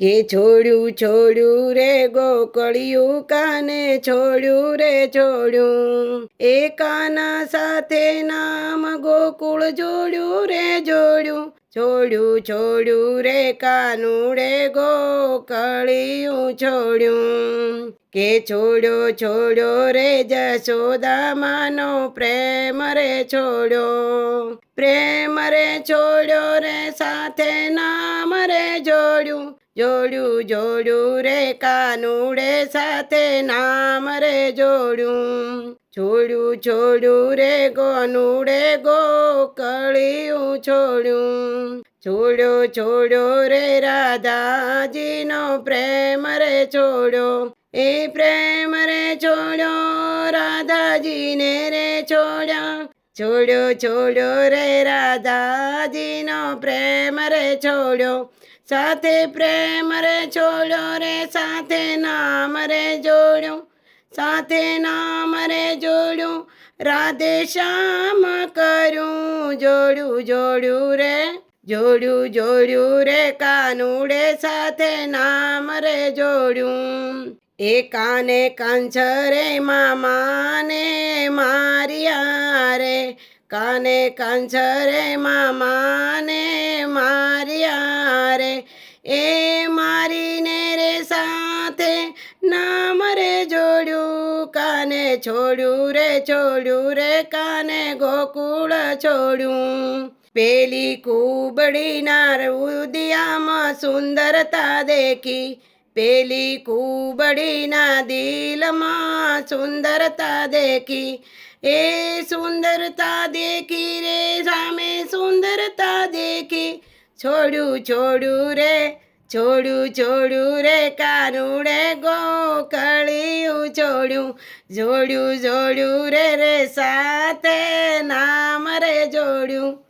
કે છોડ્યું છોડ્યું રે ગોકળિયું, કાને છોડ્યું રે છોડ્યું? એ કાના સાથે નામ ગોકુળ જોડ્યું રે જોડ્યું. છોડ્યું છોડ્યું રે કાનુડે ગોકળિયું છોડ્યું. કે છોડ્યો છોડ્યો રે જશોદામાનો પ્રેમ રે છોડ્યો. પ્રેમ રે છોડ્યો રે સાથે નામ રે જોડ્યું. જોડ્યું જોડ્યું રે કાનુડે સાથે નામ રે જોડ્યું. છોડ્યું છોડ્યું રે ગોનુડે ગોકળિયું છોડ્યું. છોડ્યો છોડ્યો રે રાધાજીનો પ્રેમ રે છોડ્યો. એ પ્રેમ રે છોડ્યો, રાધાજીને રે છોડ્યા. છોડ્યો છોડ્યો રે રાધાજીનો પ્રેમ રે છોડ્યો. સાથે પ્રેમ રે છોડ્યો રે, સાથે નામ રે જોડ્યો સાથે નામ રે જોડ્યું રાધે શ્યામ કર્યું જોડ્યું જોડ્યું રે જોડ્યું જોડ્યું રે, કાનુડે સાથે નામ રે જોડ્યું એ કાને કંછ રે મામાને મારિયા રે કાને કંછ રે મામાને એ મારીને રે સાથે નામ રે જોડ્યું, કાને છોડ્યું રે છોડ્યું રે, કાને ગોકુળ છોડ્યું. પેલી કુબડીના ઉદિયામાં સુંદરતા દેખી, પેલી કુબડીના દિલમાં સુંદરતા દેખી. એ સુંદરતા દેખી રે, સામે સુંદરતા દેખી છોડ્યું છોડ્યું રે, છોડ્યું છોડ્યું રે, કાનુડે ગોકળિયું છોડ્યું. જોડ્યું જોડ્યું રે રે, સાથે નામ રે જોડ્યું.